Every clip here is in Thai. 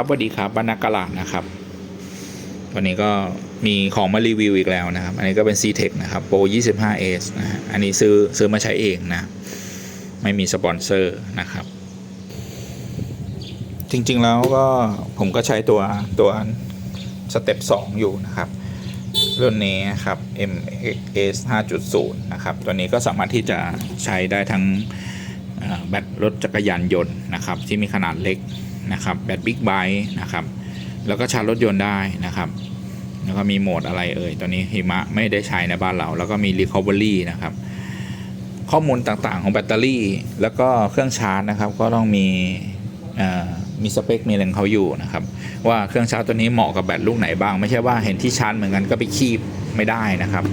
ครับสวัสดีครับบรรณากลาดนะครับ วันนี้ก็มีของมารีวิวอีกแล้วนะครับ อันนี้ก็เป็น c t e c h นะครับ Pro 25s นะฮะอันนี้ซื้อซื้อมาใช้เองนะ ไม่มีสปอนเซอร์นะครับ จริงๆแล้วก็ผมก็ใช้ตัวตัวสเต็ป2อยู่นะครับรุ่นนี้ครับ MX 5.0 นะครับ ตัวนี้ก็สามารถที่จะใช้ได้ทั้งแบตรถจักรยานยนต์นะครับ ที่มีขนาดเล็ก นะครับแบตบิ๊กไบค์นะครับแล้วก็ชาร์จรถยนต์ได้นะครับแล้วก็มีโหมดอะไรเอ่ยตัวนี้หิมะไม่ได้ใช้ในบ้านเรา แล้วก็มี Recovery นะครับข้อมูลต่างๆของแบตเตอรี่ แล้วก็เครื่องชาร์จนะครับก็ต้องมีมีสเปคมีอะไรของเขาอยู่นะครับว่าเครื่องชาร์จตัวนี้เหมาะกับแบตลูกไหนบ้าง ไม่ใช่ว่าเห็นที่ชาร์จเหมือนกันก็ไปคีบไม่ได้นะครับ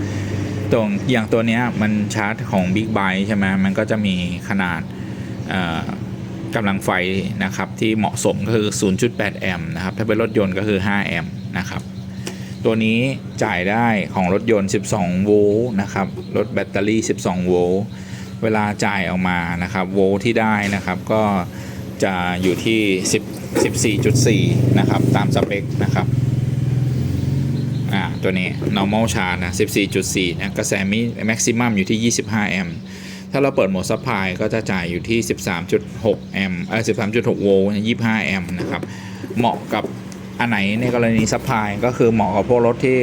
ตรงอย่างตัวนี้มันชาร์จของ Big b y t e ใช่ไหมมันก็จะมีขนาด กำลังไฟนะครับที่เหมาะสมก็คือ 0.8 แอมป์นะครับถ้าเป็นรถยนต์ก็คือ 5 แอมป์นะครับตัวนี้จ่ายได้ของรถยนต์ 12 โวลต์นะครับรถแบตเตอรี่ 12 โวลต์เวลาจ่ายออกมานะครับโวลต์ที่ได้นะครับก็จะอยู่ที่10 14.4 นะครับ ตามสเปคนะครับอ่าตัวนี้ normal charge นะ 14.4 นะกระแสมิ maximum อยู่ที่ 25 แอมป์ ถ้าเราเปิดโหมดซัพพลายก็จะจ่ายอยู่ที่ 13.6 แอมป์เออ13.6 โวลต์25 แอมป์นะครับ เหมาะกับอันไหนในกรณีซัพพลายก็คือเหมาะกับพวกรถที่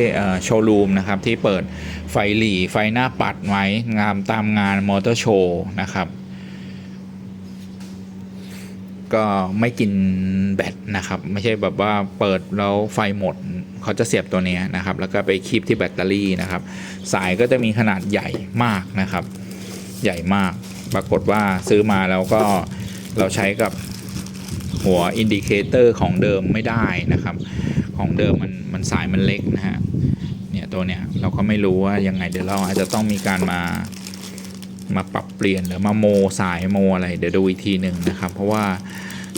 โชว์รูมนะครับ ที่เปิดไฟหลีไฟหน้าปัดไว้งามตามงานมอเตอร์โชว์นะครับ ก็ไม่กินแบตนะครับ ไม่ใช่แบบว่าเปิดแล้วไฟหมดเขาจะเสียบตัวนี้นะครับ แล้วก็ไปคีบที่แบตเตอรี่นะครับ สายก็จะมีขนาดใหญ่มากนะครับ ใหญ่มาก ปรากฏว่าซื้อมาแล้วก็เราใช้กับหัวอินดิเคเตอร์ของเดิมไม่ได้นะครับ ของเดิมมันมันสายมันเล็กนะฮะเนี่ยตัวเนี้ยเราก็ไม่รู้ว่ายังไงเดี๋ยวเราอาจจะต้องมีการมามาปรับเปลี่ยนหรือมาโมสายโมอะไรเดี๋ยวดูอีกทีหนึ่งนะครับ เพราะว่า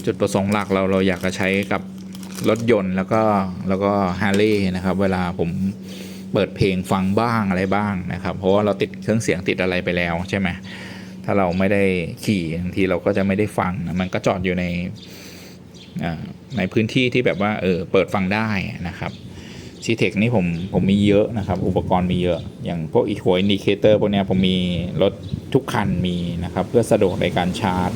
จุดประสงค์หลักเราเราอยากจะใช้กับรถยนต์แล้วก็แล้วก็ฮาร์เลย์นะครับ เวลาผม เปิดเพลงฟังบ้างอะไรบ้างนะครับ เพราะว่าเราติดเครื่องเสียงติดอะไรไปแล้วใช่ไหมถ้าเราไม่ได้ขี่บางทีเราก็จะไม่ได้ฟังนะมันก็จอดอยู่ในในพื้นที่ที่แบบว่าเออเปิดฟังได้นะครับซีเทคนี่ผมผมมีเยอะนะครับ อุปกรณ์มีเยอะ อย่างพวกอีหัวอินดิเคเตอร์พวกเนี้ยผมมีรถทุกคันมีนะครับ เพื่อสะดวกในการชาร์จ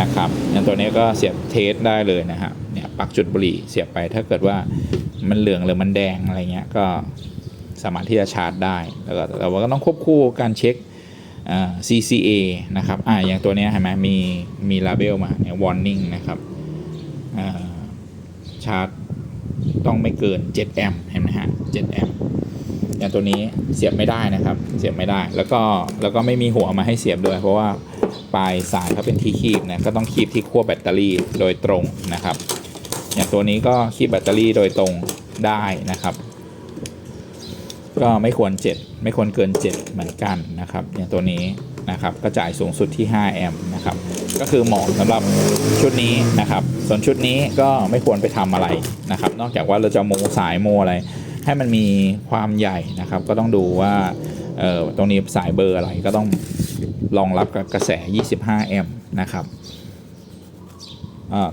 นะครับอย่างตัวนี้ก็เสียบเทสได้เลยนะฮะเนี่ยปักจุดบุหรี่เสียบไปถ้าเกิดว่ามันเหลืองหรือมันแดงอะไรเงี้ยก็ สามารถที่จะชาร์จได้ แล้วก็แต่ว่าก็ต้องควบคู่การเช็ค CCA นะครับอ่าอย่างตัวนี้เห็นไหมมีมีลาเบลมาเนี่ย warning นะครับชาร์จต้องไม่เกิน 7 แอมป์เห็นไหมฮะ 7 แอมป์อย่างตัวนี้เสียบไม่ได้นะครับ เสียบไม่ได้ แล้วก็แล้วก็ไม่มีหัวมาให้เสียบด้วย เพราะว่าปลายสายเขาเป็นที่คีบนะก็ต้องคีบที่ขั้วแบตเตอรี่โดยตรงนะครับ อย่างตัวนี้ก็คีบแบตเตอรี่โดยตรงได้นะครับ ก็ไม่ควร 7 ไม่ควรเกิน 7 เหมือนกันนะครับ อย่างตัวนี้นะครับก็จ่ายสูงสุดที่ 5 แอมป์นะครับ ก็คือเหมาะสำหรับชุดนี้นะครับ ส่วนชุดนี้ก็ไม่ควรไปทำอะไรนะครับ นอกจากว่าเราจะโมสายโมอะไร ให้มันมีความใหญ่นะครับ ก็ต้องดูว่าเอ่อตรงนี้สายเบอร์อะไรก็ต้องรองรับกับกระแส 25 แอมป์นะครับ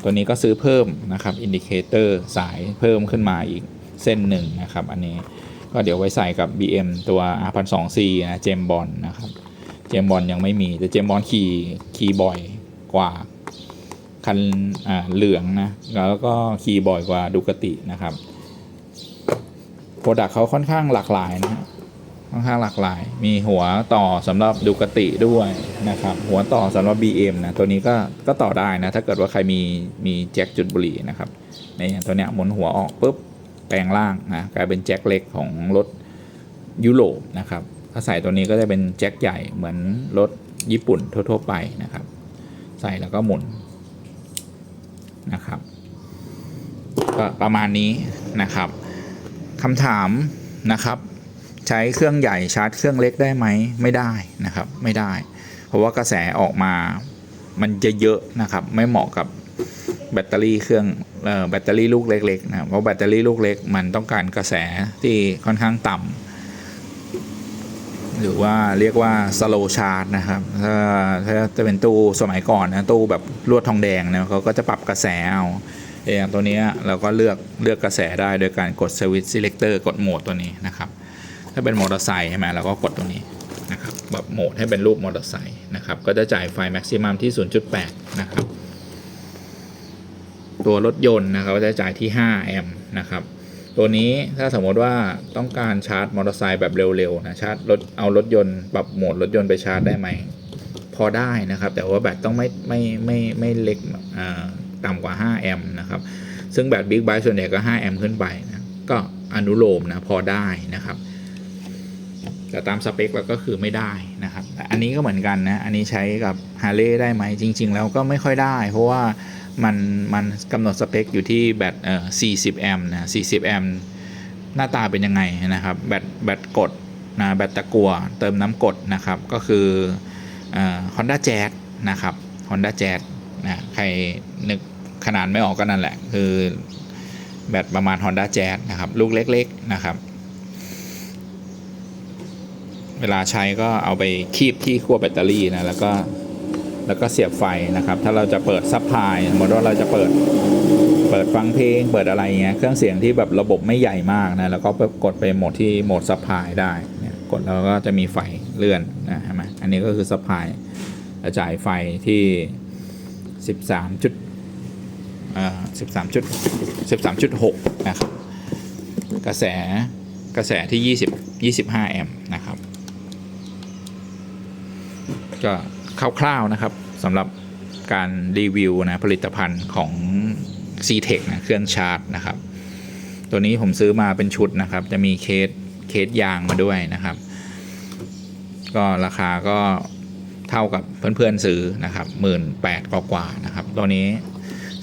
ตัวนี้ก็ซื้อเพิ่มนะครับ อินดิเคเตอร์สายเพิ่มขึ้นมาอีกเส้นหนึ่งนะครับ อันนี้ ก็เดี๋ยวไว้ใส่กับ BM ตัว R1002C นะเจมบอลนะครับ เจมบอลยังไม่มี แต่เจมบอลขี่ขี่บ่อยกว่าคันอ่าเหลืองนะแล้วก็ขี่บ่อยกว่าดูกตินะครับโปรดักเขาค่อนข้างหลากหลายนะค่อนข้างหลากหลาย มีหัวต่อสำหรับดูกติด้วยนะครับ หัวต่อสำหรับ BM นะ ตัวนี้ก็ก็ต่อได้นะ ถ้าเกิดว่าใครมีมีแจ็คจุดบุหรี่นะครับในอย่างตัวเนี้ยหมุนหัวออกปุ๊บ แปลงล่างนะกลายเป็นแจ็คเล็กของรถยุโรปนะครับถ้าใส่ตัวนี้ก็จะเป็นแจ็คใหญ่เหมือนรถญี่ปุ่นทั่ว ๆ ไปนะครับ ใส่แล้วก็หมุนนะครับ ก็ประมาณนี้นะครับคำถามนะครับใช้เครื่องใหญ่ชาร์จเครื่องเล็กได้ไหมไม่ได้นะครับไม่ได้ เพราะว่ากระแสออกมามันจะเยอะนะครับ ไม่เหมาะกับ แบตเตอรี่เครื่องแบตเตอรี่ลูกเล็กๆนะเพราะแบตเตอรี่ลูกเล็กมันต้องการกระแสที่ค่อนข้างต่ำหรือว่าเรียกว่า slow charge นะครับถ้าถ้าจะเป็นตู้สมัยก่อนนะตู้แบบลวดทองแดงนะเขาก็จะปรับกระแสเอาอย่างตัวนี้เราก็เลือกเลือกกระแสได้โดยการกดสวิตช์ selector กดโหมดตัวนี้นะครับถ้าเป็นมอเตอร์ไซค์ใช่ไหมเราก็กดตัวนี้นะครับแบบโหมดให้เป็นรูปมอเตอร์ไซค์นะครับก็จะจ่ายไฟแม็กซิมัมที่ 0.8 นะครับ ตัวรถยนต์นะครับก็จะจ่ายที่ 5 แอมป์นะครับ ตัวนี้ถ้าสมมติว่าต้องการชาร์จมอเตอร์ไซค์แบบเร็วๆนะชาร์จรถเอารถยนต์ปรับโหมดรถยนต์ไปชาร์จได้ไหมพอได้นะครับ แต่ว่าแบตต้องไม่ไม่ไม่ไม่เล็กต่ำกว่า 5 แอมป์นะครับ ซึ่งแบตบิ๊กไบค์ส่วนใหญ่ก็ 5 แอมป์ขึ้นไปนะก็อนุโลมนะพอได้นะครับ แต่ตามสเปคเราก็คือไม่ได้นะครับ อันนี้ก็เหมือนกันนะ อันนี้ใช้กับฮาร์เลย์ได้ไหมจริง ๆ แล้วก็ไม่ค่อยได้ เพราะว่า มันมันกำหนดสเปคอยู่ที่แบตเอ่อ40 แอมป์นะ 40 แอมป์หน้าตาเป็นยังไงนะครับ แบตแบตกดนะแบตตะกัวเติมน้ำกรดนะครับ ก็คือฮอนด้าแจ๊นะครับ Honda Jazz นะใครนึกขนาดไม่ออกก็นั่นแหละ คือแบตประมาณ Honda Jazz นะครับ ลูกเล็ก ๆ นะครับ เวลาใช้ก็เอาไปคีบที่ขั้วแบตเตอรี่นะ แล้วก็ แล้วก็เสียบไฟนะครับ ถ้าเราจะเปิดซับพลายสมมติว่าเราจะเปิดเปิดฟังเพลง เปิดอะไรเงี้ยเครื่องเสียงที่แบบระบบไม่ใหญ่มากนะแล้วก็กดไปโหมดที่โหมดซับพลายได้กดแล้วก็จะมีไฟเลื่อนนะใช่ไหมอันนี้ก็คือซับพลายจ่ายไฟที่ 13จุดอ่า13จุด13.6นะครับกระแสกระแสที่20 25แอมป์นะครับ ก็ คร่าวๆนะครับสำหรับการรีวิวนะผลิตภัณฑ์ของ c t e c นะเครื่องชาร์จนะครับ ตัวนี้ผมซื้อมาเป็นชุดนะครับ จะมีเคสเคสยางมาด้วยนะครับ ก็ราคาก็เท่ากับเพื่อนๆซื้อนะครับหมื่นแปดกว่าๆนะครับ ตัวนี้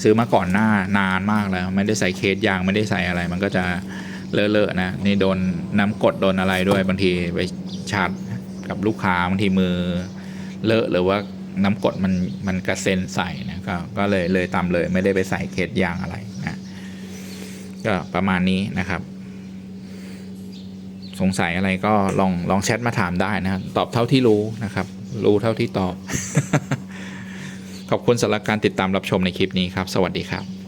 ซื้อมาก่อนหน้านานมากแล้ว ไม่ได้ใส่เคสยางไม่ได้ใส่อะไร มันก็จะเลอะๆนะนี่โดนน้ำกดโดนอะไรด้วยบางทีไปชาร์จกับลูกค้าบางทีมือ เลอะหรือว่าน้ำกรดมันมันกระเซ็นใส่นะก็ก็เลยเลยตามเลยไม่ได้ไปใส่เคสยางอะไรนะก็ประมาณนี้นะครับ สงสัยอะไรก็ลองลองแชทมาถามได้นะครับตอบเท่าที่รู้นะครับ รู้เท่าที่ตอบ ขอบคุณสำหรับการติดตามรับชมในคลิปนี้ครับ สวัสดีครับ